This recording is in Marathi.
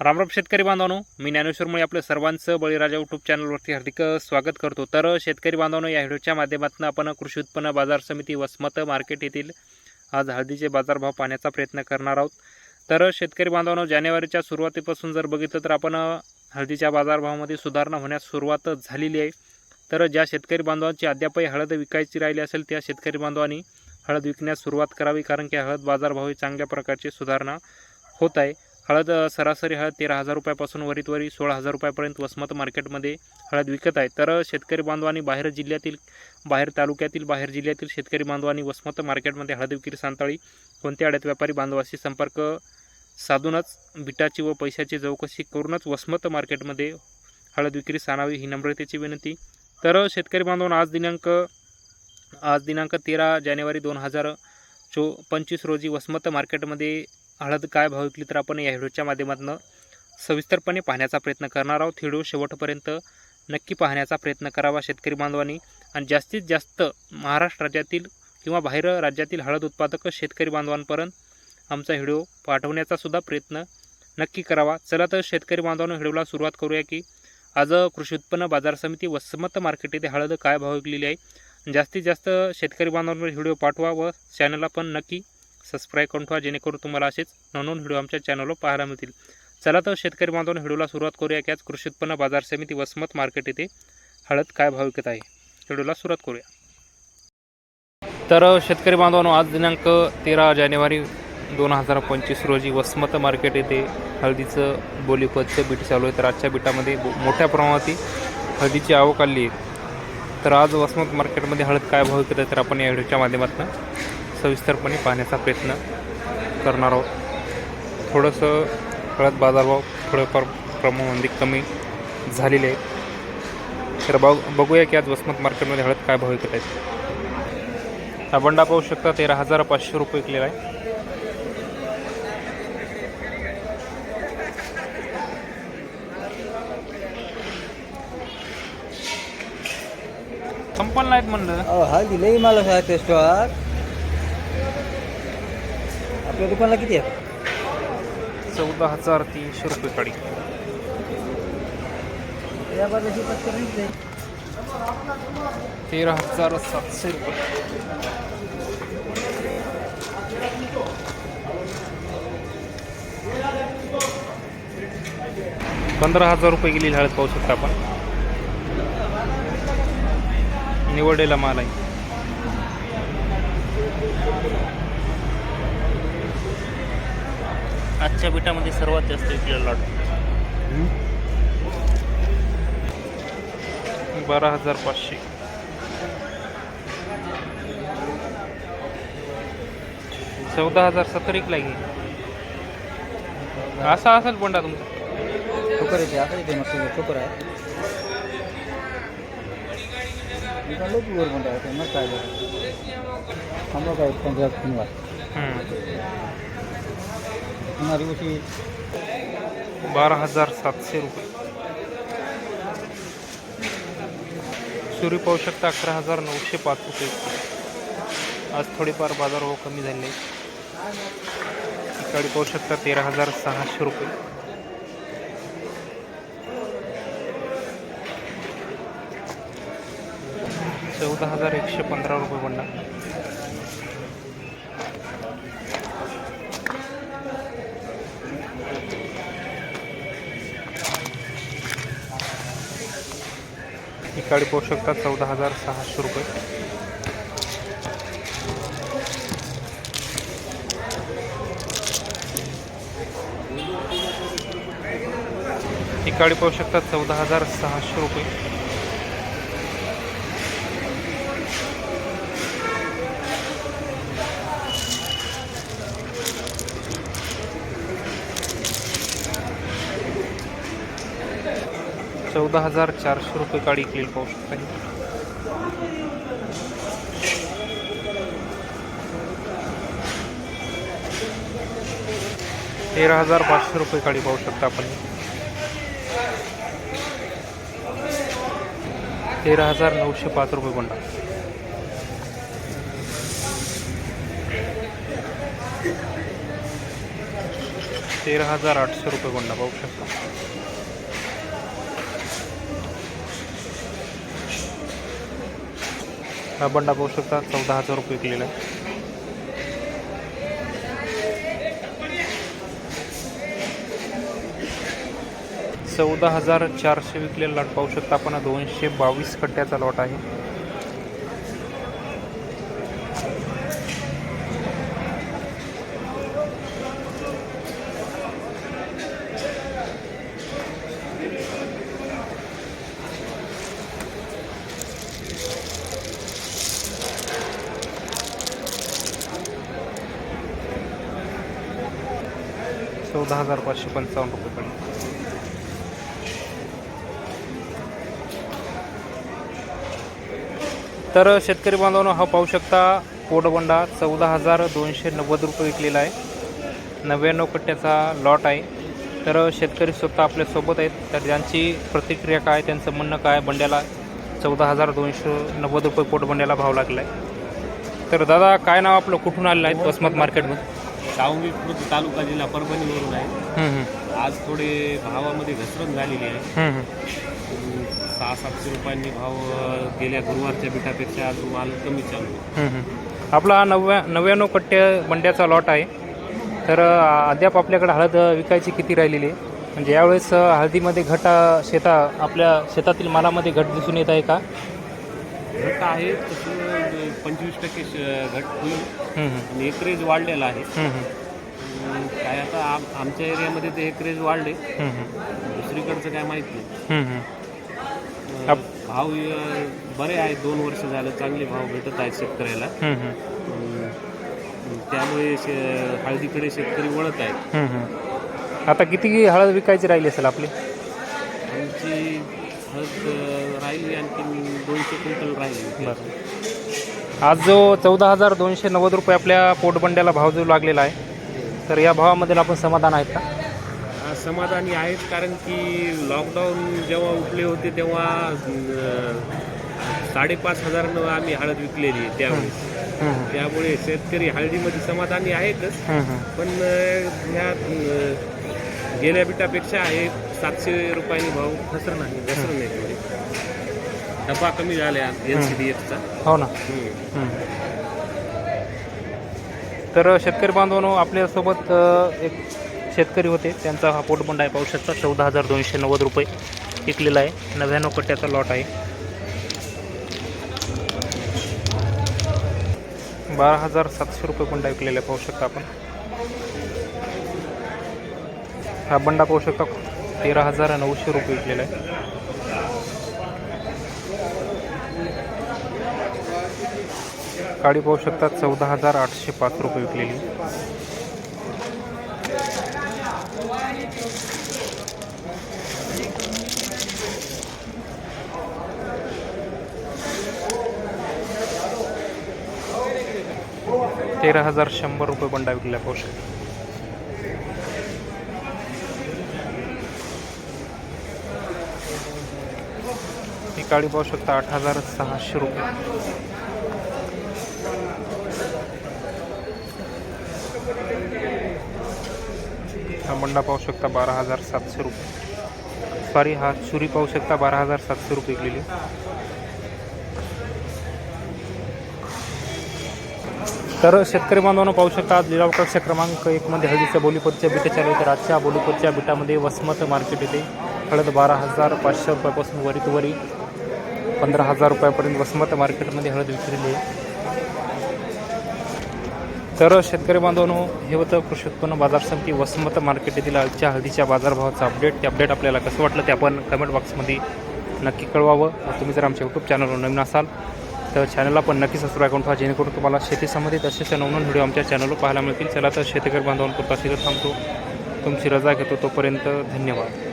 रामराम शेतकरी बांधवांनो मी ज्ञानेश्वरमुळे आपलं सर्वांचं बळीराजा यूट्यूब चॅनलवरती हार्दिक स्वागत करतो. तर शेतकरी बांधवांनो या व्हिडिओच्या माध्यमातून आपण कृषी उत्पन्न बाजार समिती वसमत मार्केट येथील आज हळदीचे बाजारभाव पाहण्याचा प्रयत्न करणार आहोत. तर शेतकरी बांधवांनो जानेवारीच्या सुरुवातीपासून जर बघितलं तर आपण हळदीच्या बाजारभावामध्ये सुधारणा होण्यास सुरुवात झालेली आहे. तर ज्या शेतकरी बांधवांची अद्यापही हळद विकायची राहिली असेल त्या शेतकरी बांधवांनी हळद विकण्यास सुरुवात करावी कारण की हळद बाजारभाव ही चांगल्या प्रकारची सुधारणा होत आहे. हळद सरासरी हळद तेरा हजार रुपयापासून वरीतवरी सोळा हजार रुपयापर्यंत वसमत मार्केटमध्ये हळद विकत आहे तर शेतकरी बांधवांनी बाहेर जिल्ह्यातील बाहेर तालुक्यातील बाहेर जिल्ह्यातील शेतकरी बांधवांनी वसमत मार्केटमध्ये हळद विक्री सांताळी कोणत्या आड्यात व्यापारी बांधवाशी संपर्क साधूनच बिटाची व पैशाची चौकशी करूनच वसमत मार्केटमध्ये हळद विक्री साणावी ही नम्रतेची विनंती. तर शेतकरी बांधवांना आज दिनांक आज दिनांक तेरा जानेवारी दोन हजार चो पंचवीस रोजी वसमत मार्केटमध्ये हळद काय भाव विकली तर आपण या व्हिडिओच्या माध्यमातून सविस्तरपणे पाहण्याचा प्रयत्न करणार आहोत. व्हिडिओ शेवटपर्यंत नक्की पाहण्याचा प्रयत्न करावा शेतकरी बांधवांनी. आणि जास्तीत जास्त महाराष्ट्र राज्यातील किंवा बाहेर राज्यातील हळद उत्पादक शेतकरी बांधवांपर्यंत आमचा व्हिडिओ पाठवण्याचा सुद्धा प्रयत्न नक्की करावा. चला तर शेतकरी बांधवांना व्हिडिओला सुरुवात करूया की आज कृषी उत्पन्न बाजार समिती वसमत मार्केट येथे हळद काय भाव विकलेली आहे. जास्तीत जास्त शेतकरी बांधवांवर व्हिडिओ पाठवा व चॅनलला पण नक्की सबस्क्राईब करून ठेवा जेणेकरून तुम्हाला असेच नवनवीन व्हिडिओ आमच्या चॅनलवर पाहायला मिळतील. चला तर शेतकरी बांधवांनो व्हिडिओला सुरुवात करूया की आज कृषी उत्पन्न बाजार समिती वसमत मार्केट येथे हळद काय भाव विकत आहे? व्हिडिओला सुरुवात करूया. तर शेतकरी बांधवांनो आज दिनांक तेरा जानेवारी दोन हजार पंचवीस रोजी वसमत मार्केट येथे हळदीचं बोलीपदचं बीट चालू आहे. तर आजच्या बीटामध्ये मोठ्या प्रमाणात हळदीची आवक आली आहे. तर आज वसमत मार्केटमध्ये हळद काय भाव विकत आहे? तर आपण या व्हिडिओच्या माध्यमातून सविस्तरपणे पाहण्याचा प्रयत्न करणार आहोत. थोडंसं हळद बाजारभाव थोडंफार प्रमाणामध्ये कमी झालेले आहे तर बघ बघूया की आज वसमत मार्केटमध्ये हळद काय भाव विकत आहेत. हा बंडा पाहू शकता तेरा हजार पाचशे रुपये विकलेला आहे. संपन्न नाहीत म्हणलं. अहो हळदी लई मला आहे स्टॉक. आपल्या दुकानला किती आहे चौदा हजार तीनशे रुपये या बाजूची नाही तेरा हजार सातशे रुपये. पंधरा हजार रुपये गेली हळद पाहू शकता आपण. निवडलेला माल आहे. आजच्या बिटामध्ये सर्वात जास्त विकलेला लॉट बारा हजार पाचशे चौदा हजार सत्तर एक लागे असा असेल बंडा तुमचा. ठोकर येते आता येते मस्त ठोकर आहे. दुकान लई वर मस्त आहे. थांबा काय पंधरा शनिवार उशी बारा हजार सातशे रुपये. सुरी पाहू शकता अकरा हजार नऊशे पाच रुपये. आज थोडेफार बाजारभाव कमी झाले. इकडे पाहू शकता तेरा हजार सहाशे रुपये. चौदा हजार एकशे पंधरा रुपये म्हणणार साडी पाहू शकता चौदा हजार सहाशे रुपये. इकडे पाहू शकता चौदा हजार सहाशे रुपये. चौदा हजार चारशे रुपये काढी क्लीन पाहू शकता तेरा हजार पाचशे रुपये काळी पाहू शकता आपण तेरा हजार नऊशे पाच रुपये बंडा. तेरा हजार आठशे रुपये बंडा पाहू शकता. हा बंडा पाहू शकता. चौदा हजार रुपये विकलेला आहे चौदा हजार चारशे विकलेला लॉट पाहू शकता आपण. दोनशे बावीस कट्ट्याचा लॉट आहे. चौदा हजार पाचशे पंचावन्न रुपयेपर्यंत तर शेतकरी बांधवांनो हा पाहू शकता पोटबंडा चौदा हजार दोनशे नव्वद रुपये विकलेला आहे. नव्याण्णव कट्ट्याचा लॉट आहे. तर शेतकरी स्वतः आपल्यासोबत आहेत. तर त्यांची प्रतिक्रिया काय त्यांचं म्हणणं काय बंड्याला चौदा हजार दोनशे नव्वद रुपये पोटबंड्याला भाव लागला आहे तर दादा काय नाव आपलं? कुठून आलेलं आहे? वसमत मार्केटमध्ये सावंगी खुर्द तालुका जिल्हा परभणीवरून आहे. आज थोडे भावामध्ये घसरण झालेली आहे. सहा सातशे रुपयांनी भाव गेल्या गुरुवारच्या बिटापेक्षा आज माल कमी चालू. आपला हा नव्या नव्याण्णव कट्टे बंड्याचा लॉट आहे. तर अद्याप आपल्याकडे हळद विकायची किती राहिलेली आहे? म्हणजे यावेळेस हळदीमध्ये घट शेता आपल्या शेतातील मालामध्ये घट दिसून येत आहे का? घट आहे तसं पंचवीस टक्के घट होईल. आणि एकरेज वाढलेला आहे. काय आता आम आमच्या एरियामध्ये ते एकरेज वाढले. दुसरीकडचं काय माहीत नाही. भाव बरे आहेत. दोन वर्ष झालं चांगले भाव भेटत आहेत शेतकऱ्याला. त्यामुळे शे हळदीकडे शेतकरी वळत आहेत. आता किती हळद विकायची राहिली असेल आपली? आमची हळद राहिली आणखी दोनशे क्विंटल राहिली. बरं. आज जो चौदा हजार दोनशे नव्वद रुपये आपल्या पोटबंड्याला भाव जो लागलेला आहे तर या भावामध्ये आपण समाधान आहेत का? समाधानी आहेत कारण की लॉकडाऊन जेव्हा उठले होते तेव्हा साडेपाच हजारानं आम्ही हळद विकलेली त्यावेळेस. त्यामुळे शेतकरी हळदीमध्ये समाधानी आहेतच. पण ह्या गेल्या बिटापेक्षा आहे सातशे रुपयांनी भाव घसरण नाही घसरण नाही डबा कमी झाला एन सी डी एफचा हो ना. तर शेतकरी बांधवांनो आपल्यासोबत एक शेतकरी होते. त्यांचा हा पोटबंड आहे पाहू शकता चौदा हजार दोनशे नव्वद रुपये विकलेला आहे. नव्याण्णव कट्ट्याचा लॉट आहे. बारा हजार सातशे रुपये बंडा विकलेला पाहू शकता आपण. हा बंडा पाहू शकता. तेरा हजार नऊशे रुपये विकलेला आहे. काळी पाहू शकता चौदा हजार आठशे पाच रुपये विकलेली. तेरा हजार शंभर रुपये बंडा विकलेला पाहू शकता. काळी पाहू शकता आठ हजार सहाशे रुपये. हा मंडा पाहू शकता बारा हजार सातशे रुपये. सॉरी हा चुरी पाहू शकता बारा हजार सातशे रुपये विकलेली. तर शेतकरी बांधवांना पाहू शकता आज लिलाव कक्ष क्रमांक एकमध्ये हळदीच्या बोलीपतच्या बिटा चालू तर आजच्या बोलीपतच्या बिटामध्ये वसमत मार्केट येते. हळद बारा हजार पाचशे रुपयापासून वरीत वरी. पंधरा हजार रुपयापर्यंत वसमत मार्केटमध्ये हळद विक्रीली आहे. तर शेतकरी बांधवांनो हे होतं कृषी उत्पन्न बाजार समिती वसमत मार्केट येथील आजच्या हळदीच्या बाजारभावाचं अपडेट ते अपडेट आपल्याला कसं वाटलं ते आपण कमेंट बॉक्समध्ये नक्की कळवावं. तुम्ही जर आमच्या यूट्यूब चॅनलवर नवीन असाल तर चॅनलला पण नक्की सबस्क्राईब करून ठेवा जेणेकरून तुम्हाला शेती संबंधित असेच नवनवीन व्हिडिओ आमच्या चॅनलवर पाहायला मिळतील. चला तर शेतकरी बांधवांपुरता शिकत थांबतो. तुमची रजा घेतो तोपर्यंत धन्यवाद.